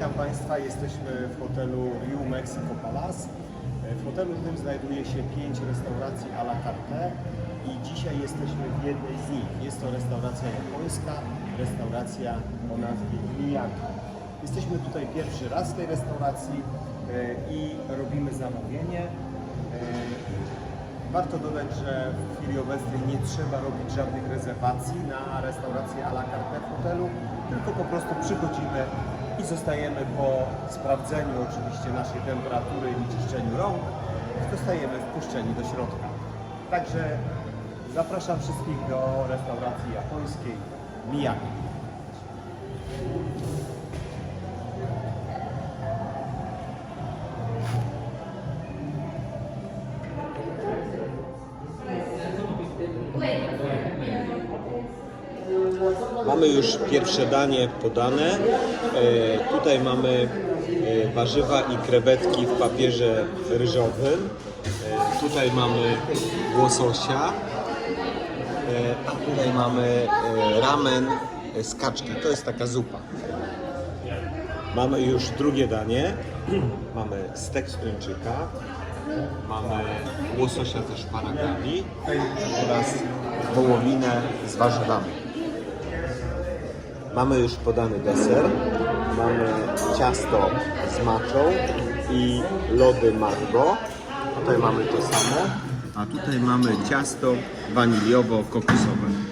Witam Państwa, jesteśmy w hotelu Rio Mexico Palace. W hotelu tym znajduje się pięć restauracji à la carte i dzisiaj jesteśmy w jednej z nich. Jest to restauracja japońska, restauracja o nazwie Miyaki. Jesteśmy tutaj pierwszy raz w tej restauracji e, i robimy zamówienie. E, Warto dodać, że w chwili obecnej nie trzeba robić żadnych rezerwacji na restaurację à la carte w hotelu, tylko po prostu przychodzimy i zostajemy po sprawdzeniu oczywiście naszej temperatury i czyszczeniu rąk, zostajemy wpuszczeni do środka. Także zapraszam wszystkich do restauracji japońskiej Miyagi. Mamy już pierwsze danie podane. E, tutaj mamy e, warzywa i krewetki w papierze ryżowym. E, tutaj mamy łososia. A tutaj mamy ramen z kaczki. To jest taka zupa. Mamy już drugie danie. Mamy stek z tuńczyka. Mamy łososia też w paragami oraz wołowinę z warzywami. Mamy już podany deser. Mamy ciasto z maczą i lody mango. Tutaj mamy to samo. A tutaj mamy ciasto waniliowo-kokosowe.